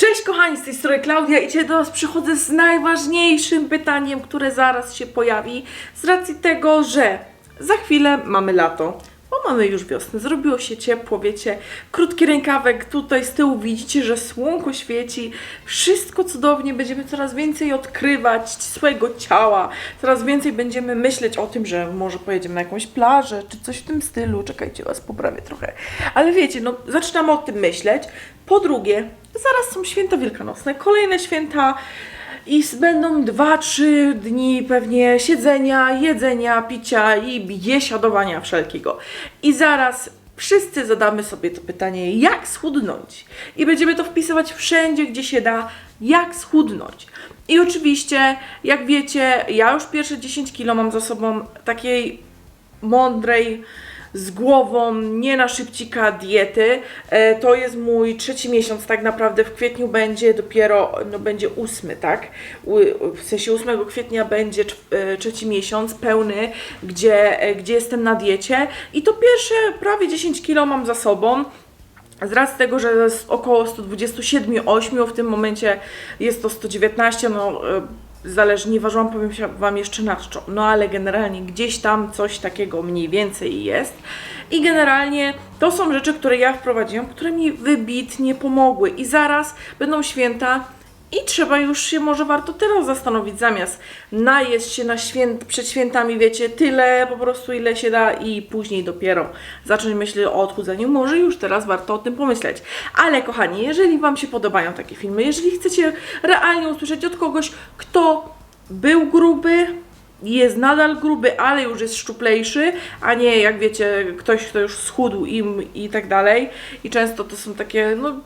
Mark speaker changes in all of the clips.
Speaker 1: Cześć kochani, z tej strony Klaudia i dzisiaj do Was przychodzę z najważniejszym pytaniem, które zaraz się pojawi z racji tego, że za chwilę mamy lato, mamy już wiosnę, zrobiło się ciepło, wiecie, krótki rękawek, tutaj z tyłu. Widzicie, że słonko świeci, wszystko cudownie, będziemy coraz więcej odkrywać swojego ciała, coraz więcej będziemy myśleć o tym, że może pojedziemy na jakąś plażę, czy coś w tym stylu, czekajcie, Was poprawię trochę, ale wiecie, no zaczynamy o tym myśleć, po drugie, zaraz są święta wielkanocne, kolejne święta i będą 2-3 dni pewnie siedzenia, jedzenia, picia i biesiadowania wszelkiego. I zaraz wszyscy zadamy sobie to pytanie, jak schudnąć? I będziemy to wpisywać wszędzie, gdzie się da, jak schudnąć. I oczywiście, jak wiecie, ja już pierwsze 10 kilo mam za sobą takiej mądrej, z głową, nie na szybcika diety. E, to jest mój trzeci miesiąc, tak naprawdę w kwietniu będzie dopiero, no będzie ósmy, tak? W sensie 8 kwietnia będzie e, trzeci miesiąc pełny, gdzie, e, gdzie jestem na diecie i to pierwsze prawie 10 kilo mam za sobą. Z racji tego, że jest około 127,8, w tym momencie jest to 119, no zależy, nie powiem się Wam jeszcze na czczo, no ale generalnie gdzieś tam coś takiego mniej więcej jest. I generalnie to są rzeczy, które ja wprowadziłam, które mi wybitnie pomogły i zaraz będą święta i trzeba już się może warto teraz zastanowić, zamiast najeść się na święt, przed świętami, wiecie, tyle po prostu ile się da i później dopiero zacząć myśleć o odchudzaniu, może już teraz warto o tym pomyśleć. Ale kochani, jeżeli Wam się podobają takie filmy, jeżeli chcecie realnie usłyszeć od kogoś, kto był gruby, jest nadal gruby, ale już jest szczuplejszy, a nie jak wiecie, ktoś, kto już schudł im i tak dalej. I często to są takie, no,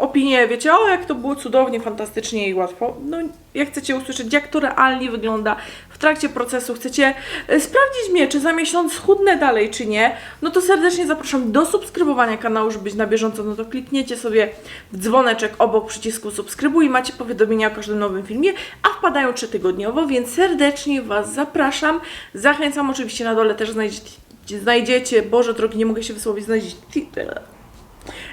Speaker 1: opinie, wiecie, o jak to było cudownie, fantastycznie i łatwo. No, jak chcecie usłyszeć, jak to realnie wygląda w trakcie procesu, chcecie e, sprawdzić mnie, czy za miesiąc schudnę dalej, czy nie, no to serdecznie zapraszam do subskrybowania kanału, żeby być na bieżąco, no to klikniecie sobie w dzwoneczek obok przycisku subskrybuj i macie powiadomienia o każdym nowym filmie, a wpadają trzytygodniowo, więc serdecznie Was zapraszam. Zachęcam oczywiście na dole też znajdziecie, znajdziecie. Boże drogi, nie mogę się wysłowić, znajdziecie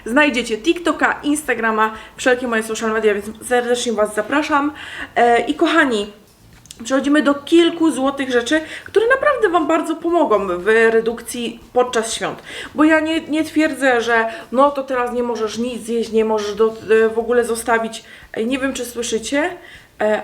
Speaker 1: Znajdziecie TikToka, Instagrama, wszelkie moje social media, więc serdecznie Was zapraszam. E, I kochani, przechodzimy do kilku złotych rzeczy, które naprawdę Wam bardzo pomogą w redukcji podczas świąt. Bo ja nie, nie twierdzę, że no to teraz nie możesz nic zjeść, nie możesz do, e, w ogóle zostawić. E, Nie wiem, czy słyszycie,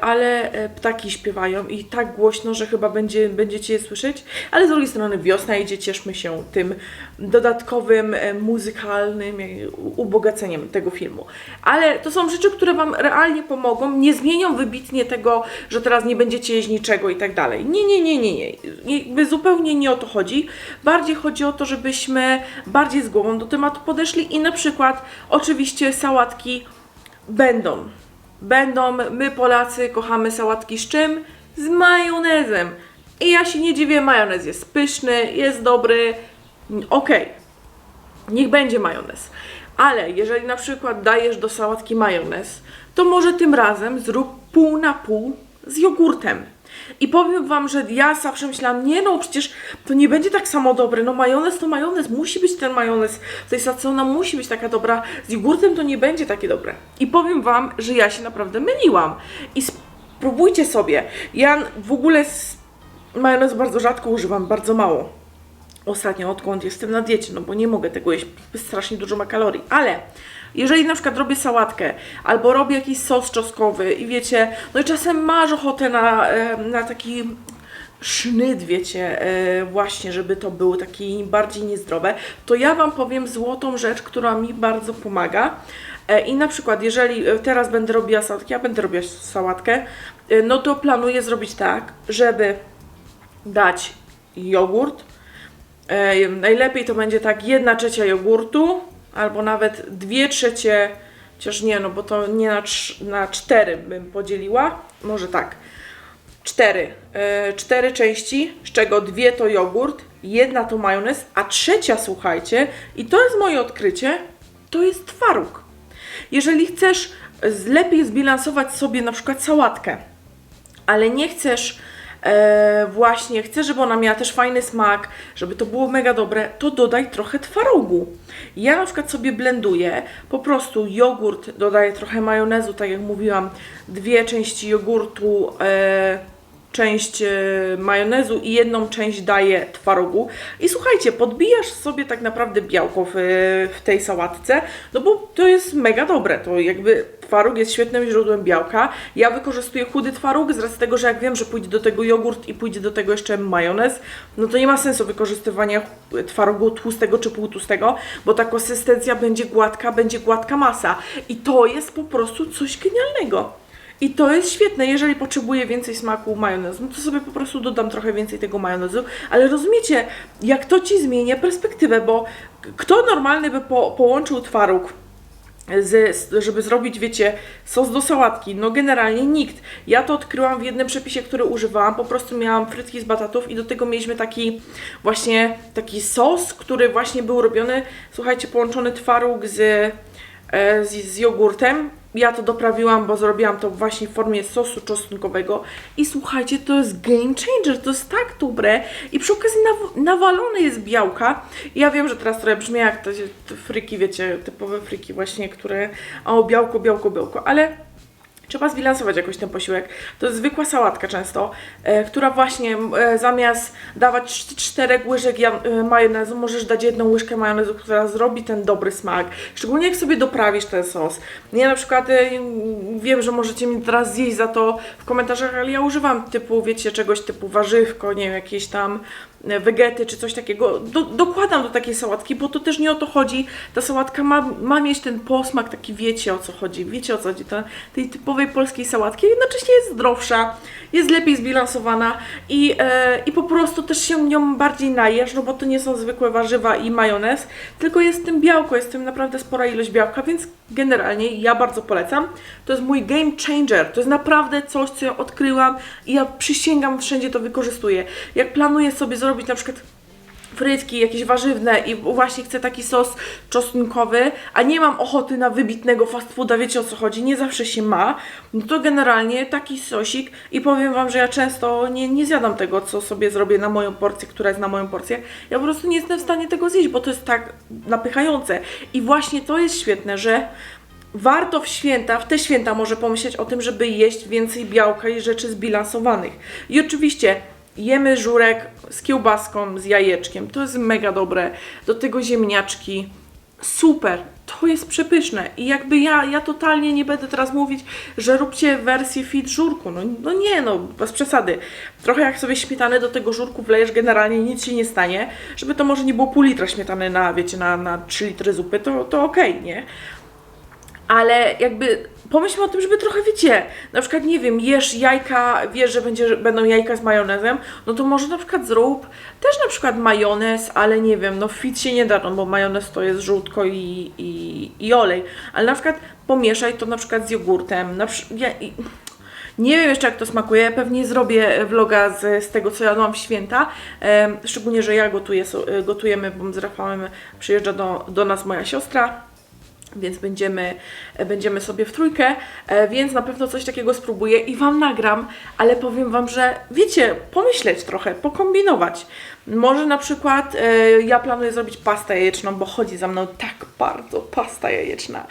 Speaker 1: ale e, ptaki śpiewają i tak głośno, że chyba będzie, będziecie je słyszeć. Ale z drugiej strony wiosna idzie, cieszmy się tym dodatkowym e, muzykalnym e, ubogaceniem tego filmu. Ale to są rzeczy, które Wam realnie pomogą, nie zmienią wybitnie tego, że teraz nie będziecie jeść niczego i tak dalej. Nie, nie, nie, nie, nie. Jakby zupełnie nie o to chodzi. Bardziej chodzi o to, żebyśmy bardziej z głową do tematu podeszli i na przykład oczywiście sałatki będą. Będą, my Polacy kochamy sałatki z czym? Z majonezem. I ja się nie dziwię, majonez jest pyszny, jest dobry, okej, niech będzie majonez. Ale jeżeli na przykład dajesz do sałatki majonez, to może tym razem zrób pół na pół z jogurtem. I powiem Wam, że ja zawsze myślałam, nie no, przecież to nie będzie tak samo dobre. No majonez to majonez, musi być ten majonez. To jest ona musi być taka dobra. Z jogurtem to nie będzie takie dobre. I powiem Wam, że ja się naprawdę myliłam. I spróbujcie sobie. Ja w ogóle z majonezu bardzo rzadko używam, bardzo mało ostatnio, odkąd jestem na diecie, no bo nie mogę tego jeść, strasznie dużo ma kalorii, ale jeżeli na przykład robię sałatkę albo robię jakiś sos czosnkowy i wiecie, no i czasem masz ochotę na, na taki sznyt, wiecie, e, właśnie, żeby to było taki bardziej niezdrowe, to ja Wam powiem złotą rzecz, która mi bardzo pomaga. E, I na przykład, jeżeli e, teraz będę robiła sałatkę, ja będę robiła sałatkę, no to planuję zrobić tak, żeby dać jogurt, E, najlepiej to będzie tak jedna trzecia jogurtu, albo nawet dwie trzecie, chociaż nie, no bo to nie na, na cztery bym podzieliła, może tak, cztery, e, cztery części, z czego dwie to jogurt, jedna to majonez, a trzecia, słuchajcie, i to jest moje odkrycie, to jest twaróg. Jeżeli chcesz lepiej zbilansować sobie na przykład sałatkę, ale nie chcesz e, właśnie chcesz, żeby ona miała też fajny smak, żeby to było mega dobre, to dodaj trochę twarogu. Ja na przykład sobie blenduję po prostu jogurt, dodaję trochę majonezu, tak jak mówiłam, dwie części jogurtu, e, część e, majonezu i jedną część daję twarogu. I słuchajcie, podbijasz sobie tak naprawdę białko w, w tej sałatce, no bo to jest mega dobre. To jakby twaróg jest świetnym źródłem białka. Ja wykorzystuję chudy twaróg z racji tego, że jak wiem, że pójdzie do tego jogurt i pójdzie do tego jeszcze majonez, no to nie ma sensu wykorzystywania twarogu tłustego czy półtłustego, bo ta konsystencja będzie gładka, będzie gładka masa. I to jest po prostu coś genialnego. I to jest świetne, jeżeli potrzebuję więcej smaku majonezu, no to sobie po prostu dodam trochę więcej tego majonezu, ale rozumiecie, jak to Ci zmienia perspektywę, bo kto normalny by po, połączył twaróg żeby zrobić, wiecie, sos do sałatki. No generalnie nikt. Ja to odkryłam w jednym przepisie, który używałam. Po prostu miałam frytki z batatów i do tego mieliśmy taki właśnie taki sos, który właśnie był robiony, słuchajcie, połączony twaróg z, z, z jogurtem. Ja to doprawiłam, bo zrobiłam to właśnie w formie sosu czosnkowego i słuchajcie, to jest game changer, to jest tak dobre i przy okazji naw- nawalone jest białka. Ja wiem, że teraz trochę brzmi jak te, te friki, wiecie, typowe friki właśnie, które o białko, białko, białko, ale Trzeba zbilansować jakoś ten posiłek. To jest zwykła sałatka często, e, która właśnie e, zamiast dawać czt- czterech łyżek ja, e, majonezu, możesz dać jedną łyżkę majonezu, która zrobi ten dobry smak. Szczególnie jak sobie doprawisz ten sos. Ja na przykład e, wiem, że możecie mi teraz zjeść za to w komentarzach, ale ja używam typu, wiecie, czegoś typu warzywko, nie wiem, jakieś tam wegety czy coś takiego. Do, dokładam do takiej sałatki, bo to też nie o to chodzi. Ta sałatka ma, ma mieć ten posmak, taki wiecie o co chodzi. Wiecie o co chodzi. Ta, tej typowej polskiej sałatki jednocześnie jest zdrowsza, jest lepiej zbilansowana i, e, i po prostu też się nią bardziej najesz, no bo to nie są zwykłe warzywa i majonez, tylko jest w tym białko, jest w tym naprawdę spora ilość białka, więc generalnie ja bardzo polecam. To jest mój game changer, to jest naprawdę coś, co ja odkryłam i ja przysięgam, wszędzie to wykorzystuję. Jak planuję sobie zrobić na przykład frytki jakieś warzywne i właśnie chcę taki sos czosnkowy, a nie mam ochoty na wybitnego fast fooda, wiecie o co chodzi, nie zawsze się ma, no to generalnie taki sosik i powiem Wam, że ja często nie, nie zjadam tego, co sobie zrobię na moją porcję, która jest na moją porcję. Ja po prostu nie jestem w stanie tego zjeść, bo to jest tak napychające. I właśnie to jest świetne, że warto w święta, w te święta może pomyśleć o tym, żeby jeść więcej białka i rzeczy zbilansowanych. I oczywiście jemy żurek z kiełbaską, z jajeczkiem. To jest mega dobre. Do tego ziemniaczki. Super, to jest przepyszne. I jakby ja, ja totalnie nie będę teraz mówić, że róbcie wersję fit żurku. No, no nie, no, bez przesady. Trochę jak sobie śmietanę do tego żurku wlejesz, generalnie nic się nie stanie. Żeby to może nie było pół litra śmietany na, wiecie, na, na 3 litry zupy, to, to okej, nie? Ale jakby pomyślmy o tym, żeby trochę, wiecie, na przykład, nie wiem, jesz jajka, wiesz, że będzie, będą jajka z majonezem, no to może na przykład zrób też na przykład majonez, ale nie wiem, no fit się nie da, no bo majonez to jest żółtko i, i, i olej, ale na przykład pomieszaj to na przykład z jogurtem, na przy... ja. Nie wiem jeszcze jak to smakuje, pewnie zrobię vloga z, z tego co jadłam w święta, szczególnie, że ja gotuję, gotujemy, bo z Rafałem przyjeżdża do, do nas moja siostra, więc będziemy, będziemy sobie w trójkę, e, więc na pewno coś takiego spróbuję i Wam nagram, ale powiem Wam, że wiecie, pomyśleć trochę, pokombinować. Może na przykład e, ja planuję zrobić pastę jajeczną, bo chodzi za mną tak bardzo pasta jajeczna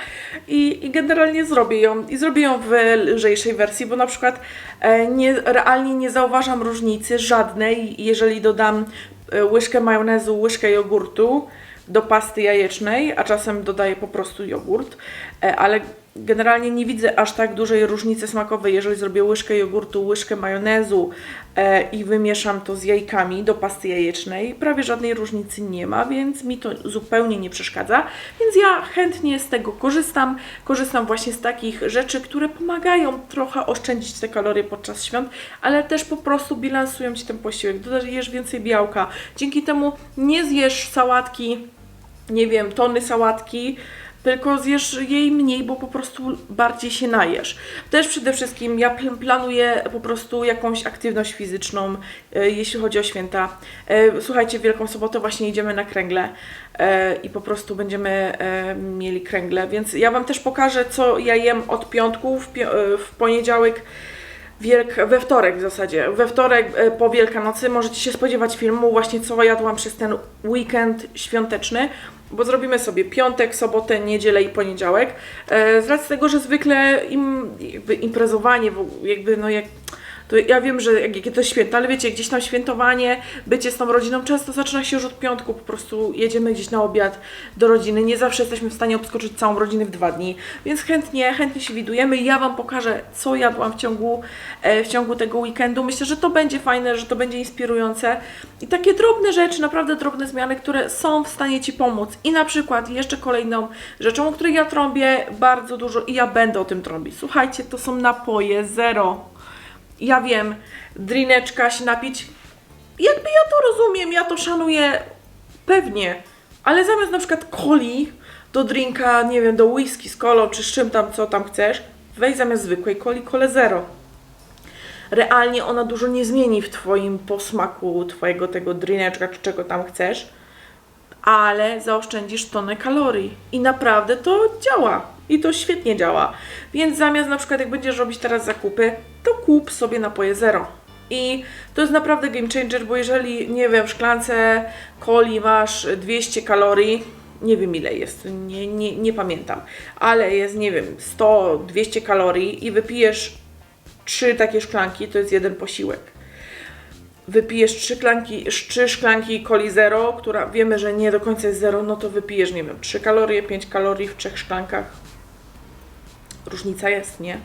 Speaker 1: i, i generalnie zrobię ją i zrobię ją w lżejszej wersji, bo na przykład e, nie, realnie nie zauważam różnicy żadnej, jeżeli dodam łyżkę majonezu, łyżkę jogurtu, do pasty jajecznej, a czasem dodaję po prostu jogurt, e, ale generalnie nie widzę aż tak dużej różnicy smakowej, jeżeli zrobię łyżkę jogurtu, łyżkę majonezu e, i wymieszam to z jajkami do pasty jajecznej. Prawie żadnej różnicy nie ma, więc mi to zupełnie nie przeszkadza, więc ja chętnie z tego korzystam. Korzystam właśnie z takich rzeczy, które pomagają trochę oszczędzić te kalorie podczas świąt, ale też po prostu bilansują Ci ten posiłek. Dodajesz więcej białka. Dzięki temu nie zjesz sałatki nie wiem, tony sałatki, tylko zjesz jej mniej, bo po prostu bardziej się najesz. Też przede wszystkim ja pl- planuję po prostu jakąś aktywność fizyczną, e, jeśli chodzi o święta. E, słuchajcie, w Wielką Sobotę właśnie idziemy na kręgle e, i po prostu będziemy mieli kręgle, więc ja Wam też pokażę, co ja jem od piątku w, w poniedziałek Wielk, we wtorek w zasadzie, we wtorek e, po Wielkanocy możecie się spodziewać filmu właśnie co jadłam przez ten weekend świąteczny, bo zrobimy sobie piątek, sobotę, niedzielę i poniedziałek. E, z racji tego, że zwykle im, imprezowanie, jakby no jak to ja wiem, że jak- jakie to jest święto, ale wiecie, gdzieś tam świętowanie, bycie z tą rodziną często zaczyna się już od piątku, po prostu jedziemy gdzieś na obiad do rodziny, nie zawsze jesteśmy w stanie obskoczyć całą rodzinę w dwa dni, więc chętnie, chętnie się widujemy, ja Wam pokażę, co jadłam w ciągu, e, w ciągu tego weekendu, myślę, że to będzie fajne, że to będzie inspirujące. I takie drobne rzeczy, naprawdę drobne zmiany, które są w stanie Ci pomóc. I na przykład jeszcze kolejną rzeczą, o której ja trąbię bardzo dużo i ja będę o tym trąbić, słuchajcie, to są napoje zero, ja wiem, drineczka się napić. Jakby ja to rozumiem, ja to szanuję pewnie, ale zamiast na przykład coli do drinka, nie wiem, do whisky z kolą czy z czym tam, co tam chcesz, weź zamiast zwykłej coli kole zero. Realnie ona dużo nie zmieni w Twoim posmaku Twojego tego drineczka czy czego tam chcesz, ale zaoszczędzisz tonę kalorii i naprawdę to działa i to świetnie działa. Więc zamiast na przykład jak będziesz robić teraz zakupy, to kup sobie napoje zero. I to jest naprawdę game changer, bo jeżeli, nie wiem, w szklance coli masz 200 kalorii, nie wiem ile jest, nie, nie, nie pamiętam, ale jest, nie wiem, 100-200 kalorii i wypijesz trzy takie szklanki, to jest jeden posiłek wypijesz trzy szklanki, trzy szklanki coli zero, która wiemy, że nie do końca jest zero, no to wypijesz, nie wiem, 3 kalorie, 5 kalorii w trzech szklankach. Różnica jest, nie?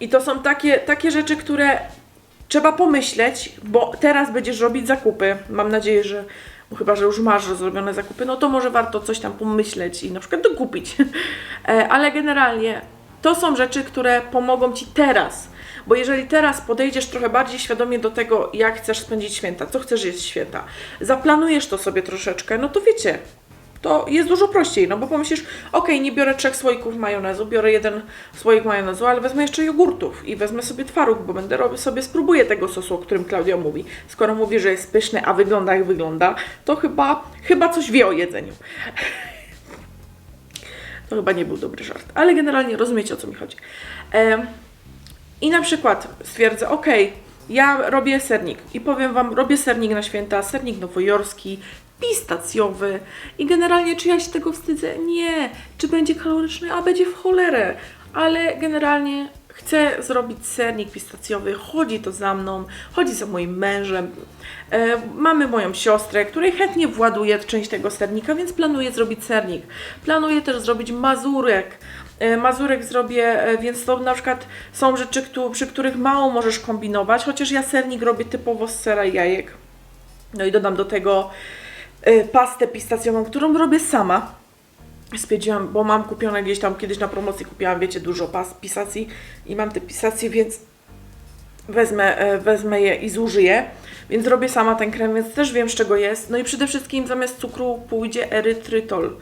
Speaker 1: I to są takie, takie rzeczy, które trzeba pomyśleć, bo teraz będziesz robić zakupy. Mam nadzieję, że chyba, że już masz zrobione zakupy, no to może warto coś tam pomyśleć i na przykład dokupić. E, Ale generalnie to są rzeczy, które pomogą Ci teraz. Bo jeżeli teraz podejdziesz trochę bardziej świadomie do tego, jak chcesz spędzić święta, co chcesz jeść święta, zaplanujesz to sobie troszeczkę, no to wiecie, to jest dużo prościej, no bo pomyślisz, okej, nie biorę trzech słoików majonezu, biorę jeden słoik majonezu, ale wezmę jeszcze jogurtów i wezmę sobie twaróg, bo będę robił sobie, spróbuję tego sosu, o którym Klaudia mówi. Skoro mówi, że jest pyszny, a wygląda jak wygląda, to chyba, chyba coś wie o jedzeniu. To chyba nie był dobry żart, ale generalnie rozumiecie o co mi chodzi. Em, I na przykład stwierdzę, ok, ja robię sernik i powiem Wam, robię sernik na święta, sernik nowojorski, pistacjowy i generalnie czy ja się tego wstydzę? Nie. Czy będzie kaloryczny? A będzie w cholerę. Ale generalnie chcę zrobić sernik pistacjowy, chodzi to za mną, chodzi za moim mężem. E, mamy moją siostrę, której chętnie właduje część tego sernika, więc planuję zrobić sernik. Planuję też zrobić mazurek. E, Mazurek zrobię, e, więc to na przykład są rzeczy, przy których mało możesz kombinować, chociaż ja sernik robię typowo z sera i jajek. No i dodam do tego pastę pistacjową, którą robię sama. Stwierdziłam, bo mam kupione gdzieś tam kiedyś na promocji, kupiłam, wiecie, dużo pas, pisacji i mam te pisacje, więc wezmę, e, wezmę je i zużyję. Więc robię sama ten krem, więc też wiem z czego jest. No i przede wszystkim zamiast cukru pójdzie erytrytol.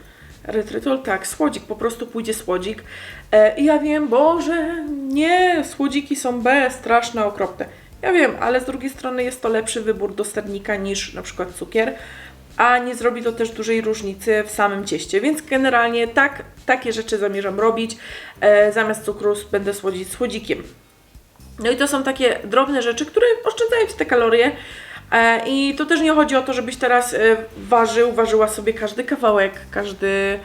Speaker 1: Erytrytol, tak, słodzik, po prostu pójdzie słodzik. E, I ja wiem, Boże, nie, słodziki są B, straszne, okropne. Ja wiem, ale z drugiej strony jest to lepszy wybór do sernika niż na przykład cukier, a nie zrobi to też dużej różnicy w samym cieście, więc generalnie tak, takie rzeczy zamierzam robić. E, zamiast cukru będę słodzić słodzikiem. No i to są takie drobne rzeczy, które oszczędzają Ci te kalorie. E, I to też nie chodzi o to, żebyś teraz e, ważył, ważyła sobie każdy kawałek, każdy,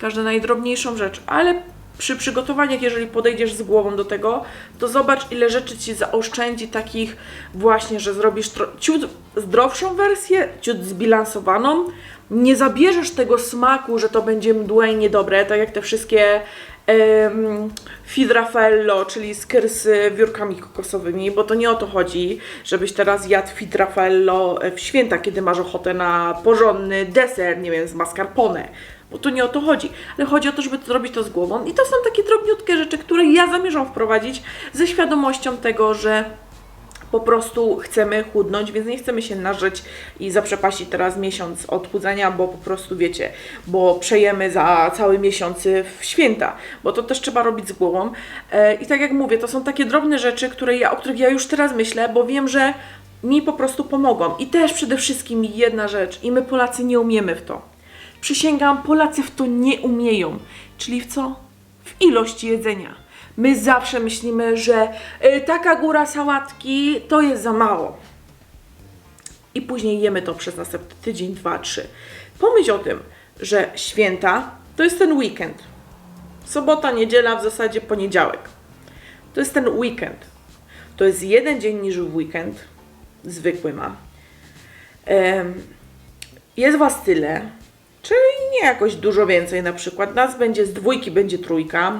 Speaker 1: każdą najdrobniejszą rzecz, ale przy przygotowaniach, jeżeli podejdziesz z głową do tego, to zobacz, ile rzeczy Ci zaoszczędzi takich właśnie, że zrobisz ciut zdrowszą wersję, ciut zbilansowaną, nie zabierzesz tego smaku, że to będzie mdłe i niedobre, tak jak te wszystkie em, Fidrafello, czyli skyr z wiórkami kokosowymi, bo to nie o to chodzi, żebyś teraz jadł Fidrafello w święta, kiedy masz ochotę na porządny deser, nie wiem, z mascarpone. Bo to nie o to chodzi, ale chodzi o to, żeby zrobić to z głową. I to są takie drobniutkie rzeczy, które ja zamierzam wprowadzić ze świadomością tego, że po prostu chcemy chudnąć, więc nie chcemy się nażyć i zaprzepaścić teraz miesiąc odchudzania, bo po prostu wiecie, bo przejemy za cały miesiąc w święta, bo to też trzeba robić z głową. E, I tak jak mówię, to są takie drobne rzeczy, które ja, o których ja już teraz myślę, bo wiem, że mi po prostu pomogą. I też przede wszystkim jedna rzecz, i my Polacy nie umiemy w to. Przysięgam, Polacy w to nie umieją. Czyli w co? W ilości jedzenia. My zawsze myślimy, że y, taka góra sałatki to jest za mało. I później jemy to przez następny tydzień, dwa, trzy. Pomyśl o tym, że święta to jest ten weekend. Sobota, niedziela, w zasadzie poniedziałek. To jest ten weekend. To jest jeden dzień niż w weekend. Zwykły ma. Jest Was tyle, czyli nie jakoś dużo więcej na przykład. Nas będzie z dwójki, będzie trójka.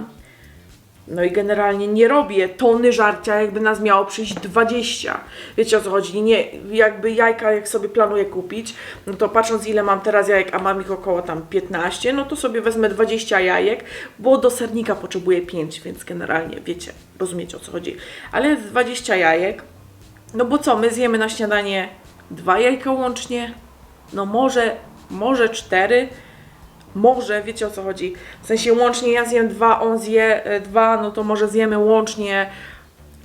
Speaker 1: No i generalnie nie robię tony żarcia, jakby nas miało przyjść 20. Wiecie o co chodzi? Nie, jakby jajka, jak sobie planuję kupić, no to patrząc ile mam teraz jajek, a mam ich około tam 15, no to sobie wezmę 20 jajek, bo do sernika potrzebuję 5, więc generalnie wiecie, rozumiecie o co chodzi. Ale jest 20 jajek, no bo co, my zjemy na śniadanie dwa jajka łącznie, no może, może cztery, może, wiecie o co chodzi. W sensie łącznie ja zjem dwa, on zje e, dwa, no to może zjemy łącznie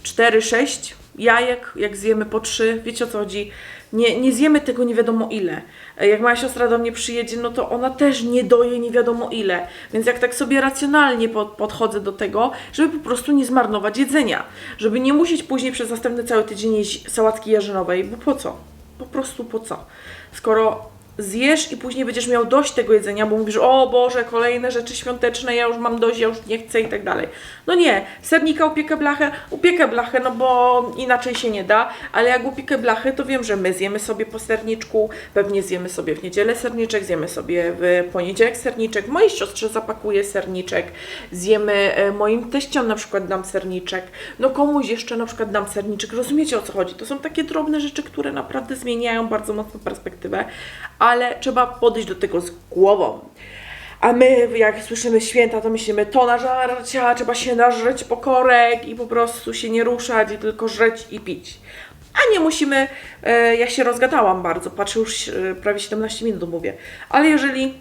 Speaker 1: cztery, sześć jajek, jak zjemy po trzy, wiecie o co chodzi. Nie, nie zjemy tego nie wiadomo ile. E, Jak moja siostra do mnie przyjedzie, no to ona też nie doje nie wiadomo ile. Więc jak tak sobie racjonalnie pod, podchodzę do tego, żeby po prostu nie zmarnować jedzenia. Żeby nie musieć później przez następny cały tydzień jeść sałatki jarzynowej, bo po co? Po prostu po co? Skoro zjesz i później będziesz miał dość tego jedzenia, bo mówisz, o Boże, kolejne rzeczy świąteczne, ja już mam dość, ja już nie chcę i tak dalej. No nie, sernika upiekę blachę, upiekę blachę, no bo inaczej się nie da, ale jak upiekę blachę, to wiem, że my zjemy sobie po serniczku, pewnie zjemy sobie w niedzielę serniczek, zjemy sobie w poniedziałek serniczek, mojej siostrze zapakuję serniczek, zjemy e, moim teściom na przykład dam serniczek, no komuś jeszcze na przykład dam serniczek, rozumiecie o co chodzi? To są takie drobne rzeczy, które naprawdę zmieniają bardzo mocno perspektywę, ale trzeba podejść do tego z głową. A my, jak słyszymy święta, to myślimy, to na żarcia, trzeba się nażreć pokorek i po prostu się nie ruszać i tylko żreć i pić. A nie musimy, e, ja się rozgadałam bardzo, patrzę już e, prawie 17 minut mówię, ale jeżeli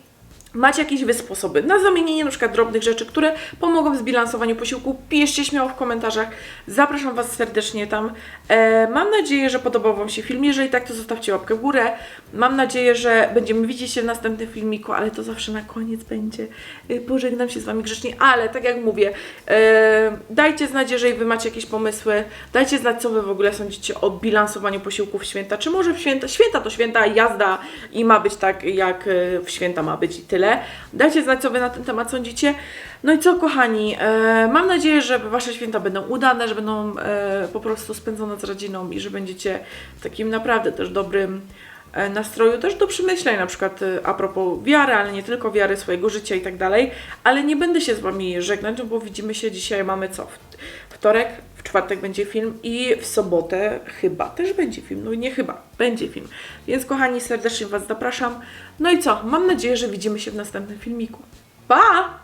Speaker 1: macie jakieś wy sposoby na zamienienie przykład drobnych rzeczy, które pomogą w zbilansowaniu posiłku, piszcie śmiało w komentarzach. Zapraszam Was serdecznie tam. E, mam nadzieję, że podobał Wam się film. Jeżeli tak, to zostawcie łapkę w górę. Mam nadzieję, że będziemy widzieć się w następnym filmiku, ale to zawsze na koniec będzie. E, pożegnam się z Wami grzecznie, ale tak jak mówię, e, dajcie znać, jeżeli Wy macie jakieś pomysły. Dajcie znać, co Wy w ogóle sądzicie o bilansowaniu posiłków w święta. Czy może w święta, święta to święta, jazda i ma być tak, jak e, w święta ma być i tyle. Dajcie znać, co Wy na ten temat sądzicie. No i co, kochani, e, mam nadzieję, że Wasze święta będą udane, że będą e, po prostu spędzone z rodziną i że będziecie w takim naprawdę też dobrym e, nastroju, też do przemyśleń, na przykład e, a propos wiary, ale nie tylko wiary, swojego życia i tak dalej. Ale nie będę się z Wami żegnać, no bo widzimy się dzisiaj, mamy co? Wtorek, w czwartek będzie film i w sobotę chyba też będzie film. No nie chyba, będzie film. Więc kochani, serdecznie Was zapraszam. No i co? Mam nadzieję, że widzimy się w następnym filmiku. Pa!